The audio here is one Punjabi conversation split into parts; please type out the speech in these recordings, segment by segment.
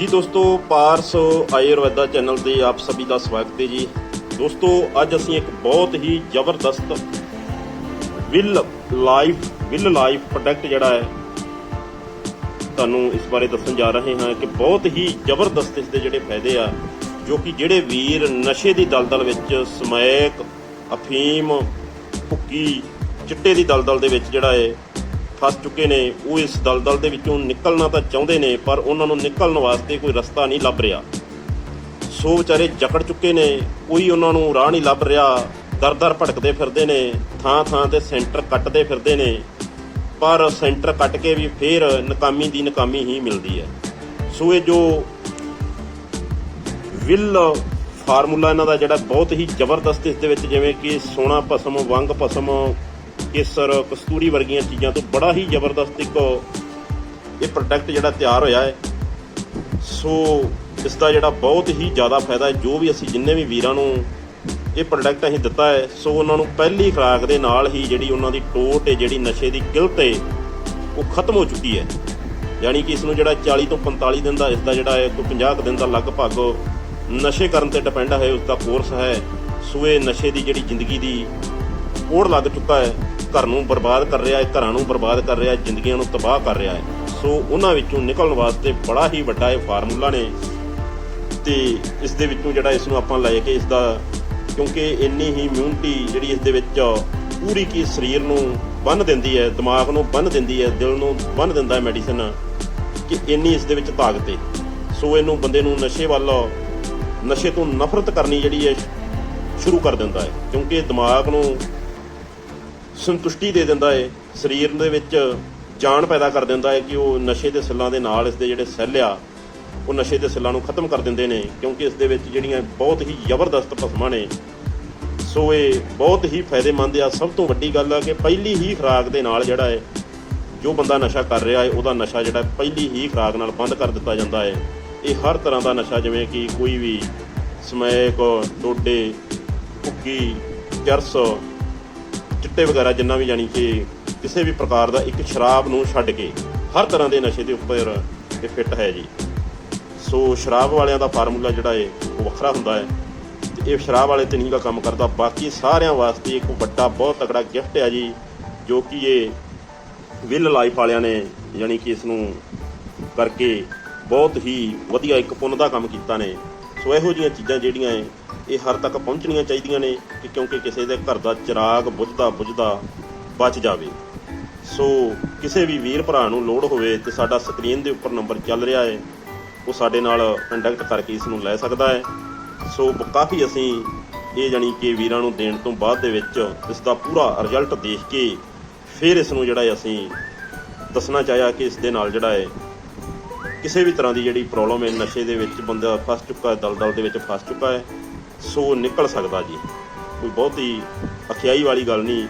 ਜੀ ਦੋਸਤੋ, ਪਾਰਸ ਆਯੁਰਵੈਦਾ ਚੈਨਲ ਤੇ ਆਪ ਸਭੀ ਦਾ ਸਵਾਗਤ ਹੈ ਜੀ। ਦੋਸਤੋ, ਅੱਜ ਅਸੀਂ ਇੱਕ ਬਹੁਤ ਹੀ ਜ਼ਬਰਦਸਤ will life will life product ਜਿਹੜਾ ਹੈ, ਤੁਹਾਨੂੰ ਇਸ ਬਾਰੇ ਦੱਸਣ ਜਾ ਰਹੇ ਹਾਂ ਕਿ ਬਹੁਤ ਹੀ ਜ਼ਬਰਦਸਤ ਇਸ ਦੇ ਜਿਹੜੇ ਫਾਇਦੇ ਆ, ਜੋ ਕਿ ਜਿਹੜੇ ਵੀਰ ਨਸ਼ੇ ਦੀ ਦਲਦਲ ਵਿੱਚ ਸਮੈਕ, ਅਫੀਮ, ਭੁੱਕੀ, ਚਿੱਟੇ ਦੀ ਦਲਦਲ ਦੇ ਵਿੱਚ ਜਿਹੜਾ ਹੈ ਫਸ ਚੁੱਕੇ ਨੇ, ਉਹ ਇਸ ਦਲਦਲ ਦੇ ਵਿੱਚੋਂ ਨਿਕਲਣਾ ਤਾਂ ਚਾਹੁੰਦੇ ਨੇ, ਪਰ ਉਹਨਾਂ ਨੂੰ ਨਿਕਲਣ ਵਾਸਤੇ ਕੋਈ ਰਸਤਾ ਨਹੀਂ ਲੱਭ ਰਿਹਾ। ਸੋ ਵਿਚਾਰੇ ਜਕੜ ਚੁੱਕੇ ਨੇ, ਕੋਈ ਉਹਨਾਂ ਨੂੰ ਰਾਹ ਨਹੀਂ ਲੱਭ ਰਿਹਾ। ਦਰ-ਦਰ ਭਟਕਦੇ ਫਿਰਦੇ ਨੇ, ਥਾਂ-ਥਾਂ ਤੇ ਸੈਂਟਰ ਕੱਟਦੇ ਫਿਰਦੇ ਨੇ। ਪਰ ਸੈਂਟਰ ਕੱਟ ਕੇ ਵੀ ਫੇਰ ਨਕਾਮੀ ਦੀ ਨਕਾਮੀ ਹੀ ਮਿਲਦੀ ਹੈ। ਸੋ ਇਹ ਜੋ ਵਿਲ ਫਾਰਮੂਲਾ ਇਹਨਾਂ ਦਾ ਜਿਹੜਾ ਬਹੁਤ ਹੀ ਜ਼ਬਰਦਸਤ ਇਸ ਦੇ ਵਿੱਚ ਜਿਵੇਂ ਕਿ ਸੋਨਾ ਭਸਮ, ਵੰਗ ਭਸਮ ਕੇਸਰ, ਕਸਤੂਰੀ ਵਰਗੀਆਂ ਚੀਜ਼ਾਂ ਤੋਂ ਬੜਾ ਹੀ ਜ਼ਬਰਦਸਤ ਇੱਕ ਇਹ ਪ੍ਰੋਡਕਟ ਜਿਹੜਾ ਤਿਆਰ ਹੋਇਆ ਹੈ। ਸੋ ਇਸ ਦਾ ਜਿਹੜਾ ਬਹੁਤ ਹੀ ਜ਼ਿਆਦਾ ਫਾਇਦਾ ਹੈ, ਜੋ ਵੀ ਅਸੀਂ ਜਿੰਨੇ ਵੀ ਵੀਰਾਂ ਨੂੰ ਇਹ ਪ੍ਰੋਡਕਟ ਅਸੀਂ ਦਿੱਤਾ ਹੈ ਸੋ ਉਹਨਾਂ ਨੂੰ ਪਹਿਲੀ ਖੁਰਾਕ ਦੇ ਨਾਲ ਹੀ ਜਿਹੜੀ ਉਹਨਾਂ ਦੀ ਟੋਟ ਹੈ, ਜਿਹੜੀ ਨਸ਼ੇ ਦੀ ਕਿਲਤ ਹੈ, ਉਹ ਖਤਮ ਹੋ ਚੁੱਕੀ ਹੈ। ਯਾਨੀ ਕਿ ਇਸ ਨੂੰ ਜਿਹੜਾ 40 ਤੋਂ 45 ਦਿਨ ਦਾ ਇਸ ਦਾ ਜਿਹੜਾ ਹੈ ਕੋਈ 50 ਕੁ ਦਿਨ ਦਾ ਲਗਭਗ ਨਸ਼ੇ ਕਰਨ ਤੇ ਡਿਪੈਂਡ ਹੈ ਉਸ ਦਾ ਕੋਰਸ ਹੈ। ਸੋ ਇਹ ਨਸ਼ੇ ਦੀ ਜਿਹੜੀ ਜ਼ਿੰਦਗੀ ਦੀ ਕੋੜ ਲੱਗ ਚੁੱਕਾ ਹੈ। ਘਰ ਨੂੰ ਬਰਬਾਦ ਕਰ ਰਿਹਾ ਹੈ, ਘਰਾਂ ਨੂੰ ਬਰਬਾਦ ਕਰ ਰਿਹਾ ਹੈ, ਜ਼ਿੰਦਗੀਆਂ ਨੂੰ ਤਬਾਹ ਕਰ ਰਿਹਾ ਹੈ। ਸੋ ਉਹਨਾਂ ਵਿੱਚੋਂ ਨਿਕਲਣ ਵਾਸਤੇ ਬੜਾ ਹੀ ਵੱਡਾ ਇਹ ਫਾਰਮੂਲਾ ਨੇ ਤੇ ਇਸ ਦੇ ਵਿੱਚੋਂ ਜਿਹੜਾ ਇਸ ਨੂੰ ਆਪਾਂ ਲੈ ਕੇ ਇਸ ਦਾ ਕਿਉਂਕਿ ਇੰਨੀ ਹੀ ਇਮਿਊਨਿਟੀ ਜਿਹੜੀ ਇਸ ਦੇ ਵਿੱਚ ਪੂਰੀ ਕੀ ਸਰੀਰ ਨੂੰ ਬੰਨ ਦਿੰਦੀ ਹੈ, ਦਿਮਾਗ ਨੂੰ ਬੰਨ ਦਿੰਦੀ ਹੈ, ਦਿਲ ਨੂੰ ਬੰਨ ਦਿੰਦਾ ਹੈ ਮੈਡੀਸਨ ਕਿ ਇੰਨੀ ਇਸ ਦੇ ਵਿੱਚ ਤਾਕਤ ਹੈ। ਸੋ ਇਹਨੂੰ ਬੰਦੇ ਨੂੰ ਨਸ਼ੇ ਵੱਲ, ਨਸ਼ੇ ਤੋਂ ਨਫ਼ਰਤ ਕਰਨੀ ਜਿਹੜੀ ਹੈ, ਸ਼ੁਰੂ ਕਰ ਦਿੰਦਾ ਹੈ। ਕਿਉਂਕਿ ਦਿਮਾਗ ਨੂੰ ਸੰਤੁਸ਼ਟੀ ਦੇ ਦਿੰਦਾ ਹੈ ਸਰੀਰ ਦੇ ਵਿੱਚ ਜਾਨ ਪੈਦਾ ਕਰ ਦਿੰਦਾ ਹੈ ਕਿ ਉਹ ਨਸ਼ੇ ਦੇ ਸੈੱਲਾਂ ਦੇ ਨਾਲ ਇਸ ਦੇ ਜਿਹੜੇ ਸੈੱਲ ਆ, ਉਹ ਨਸ਼ੇ ਦੇ ਸੈੱਲਾਂ ਨੂੰ ਖਤਮ ਕਰ ਦਿੰਦੇ ਨੇ, ਕਿਉਂਕਿ ਇਸ ਦੇ ਵਿੱਚ ਜਿਹੜੀਆਂ ਬਹੁਤ ਹੀ ਜ਼ਬਰਦਸਤ ਭਸਮਾਂ ਨੇ। ਸੋ ਇਹ ਬਹੁਤ ਹੀ ਫਾਇਦੇਮੰਦ ਆ। ਸਭ ਤੋਂ ਵੱਡੀ ਗੱਲ ਆ ਕਿ ਪਹਿਲੀ ਹੀ ਖੁਰਾਕ ਦੇ ਨਾਲ ਜਿਹੜਾ ਹੈ ਜੋ ਬੰਦਾ ਨਸ਼ਾ ਕਰ ਰਿਹਾ ਹੈ ਉਹਦਾ ਨਸ਼ਾ ਜਿਹੜਾ ਪਹਿਲੀ ਹੀ ਖੁਰਾਕ ਨਾਲ ਬੰਦ ਕਰ ਦਿੱਤਾ ਜਾਂਦਾ ਹੈ ਇਹ ਹਰ ਤਰ੍ਹਾਂ ਦਾ ਨਸ਼ਾ, ਜਿਵੇਂ ਕਿ ਕੋਈ ਵੀ ਸਮੈਕ, ਡੋਡੇ ਕੁੱਕੀ ਚਰਸ ਚਿੱਟੇ ਵਗੈਰਾ ਜਿੰਨਾ ਵੀ ਜਾਨੀ ਕਿ ਕਿਸੇ ਵੀ ਪ੍ਰਕਾਰ ਦਾ ਇੱਕ ਸ਼ਰਾਬ ਨੂੰ ਛੱਡ ਕੇ ਹਰ ਤਰ੍ਹਾਂ ਦੇ ਨਸ਼ੇ ਦੇ ਉੱਪਰ ਇਹ ਫਿੱਟ ਹੈ ਜੀ। ਸੋ ਸ਼ਰਾਬ ਵਾਲਿਆਂ ਦਾ ਫਾਰਮੂਲਾ ਜਿਹੜਾ ਹੈ ਉਹ ਵੱਖਰਾ ਹੁੰਦਾ ਹੈ। ਤੇ ਇਹ ਸ਼ਰਾਬ ਵਾਲੇ ਤੇ ਨਹੀਂ ਦਾ ਕੰਮ ਕਰਦਾ, ਬਾਕੀ ਸਾਰਿਆਂ ਵਾਸਤੇ ਇੱਕ ਵੱਡਾ, ਬਹੁਤ ਤਕੜਾ ਗਿਫਟ ਹੈ ਜੀ, ਜੋ ਕਿ ਇਹ ਵਿਲ ਲਾਈਫ ਵਾਲਿਆਂ ਨੇ ਯਾਨੀ ਕਿ ਇਸ ਨੂੰ ਕਰਕੇ ਬਹੁਤ ਹੀ ਵਧੀਆ ਇੱਕ ਪੁੰਨ ਦਾ ਕੰਮ ਕੀਤਾ ਨੇ। ਸੋ ਇਹੋ ਜਿਹੀਆਂ ਚੀਜ਼ਾਂ ਜਿਹੜੀਆਂ ਏ ਇਹ ਹਰ ਤੱਕ ਪਹੁੰਚਣੀਆਂ ਚਾਹੀਦੀਆਂ ਨੇ ਕਿ ਕਿਉਂਕਿ ਕਿਸੇ ਦੇ ਘਰ ਦਾ ਚਿਰਾਗ ਬੁਝਦਾ ਬੁਝਦਾ ਬਚ ਜਾਵੇ। ਸੋ ਕਿਸੇ ਵੀ ਵੀਰ ਭਰਾ ਨੂੰ ਲੋੜ ਹੋਵੇ ਤੇ ਸਾਡਾ ਸਕਰੀਨ ਦੇ ਉੱਪਰ ਨੰਬਰ ਚੱਲ ਰਿਹਾ ਹੈ, ਉਹ ਸਾਡੇ ਨਾਲ ਕੰਟੈਕਟ ਕਰਕੇ ਇਸ ਨੂੰ ਲੈ ਸਕਦਾ ਹੈ। ਸੋ ਕਾਫੀ ਅਸੀਂ ਇਹ ਜਾਨੀ ਕਿ ਵੀਰਾਂ ਨੂੰ ਦੇਣ ਤੋਂ ਬਾਅਦ ਦੇ ਵਿੱਚ ਇਸ ਦਾ ਪੂਰਾ ਰਿਜ਼ਲਟ ਦੇਖ ਕੇ ਫਿਰ ਇਸ ਨੂੰ ਜਿਹੜਾ ਹੈ ਅਸੀਂ ਦੱਸਣਾ ਚਾਹਿਆ ਕਿ ਇਸ ਦੇ ਨਾਲ ਜਿਹੜਾ ਹੈ ਕਿਸੇ ਵੀ ਤਰ੍ਹਾਂ ਦੀ ਜਿਹੜੀ ਪ੍ਰੋਬਲਮ ਹੈ, ਨਸ਼ੇ ਦੇ ਵਿੱਚ ਬੰਦਾ ਫਸ ਚੁੱਕਾ ਹੈ, ਦਲਦਲ ਦੇ ਵਿੱਚ ਫਸ ਚੁੱਕਾ ਹੈ ਸੋ ਨਿਕਲ ਸਕਦਾ ਜੀ। ਕੋਈ ਬਹੁਤ ਹੀ ਅਖਿਆਈ ਵਾਲੀ ਗੱਲ ਨਹੀਂ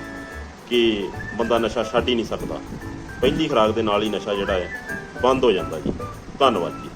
ਕਿ ਬੰਦਾ ਨਸ਼ਾ ਛੱਡ ਹੀ ਨਹੀਂ ਸਕਦਾ। ਪਹਿਲੀ ਖੁਰਾਕ ਦੇ ਨਾਲ ਹੀ ਨਸ਼ਾ ਜਿਹੜਾ ਹੈ ਬੰਦ ਹੋ ਜਾਂਦਾ ਜੀ। ਧੰਨਵਾਦ ਜੀ।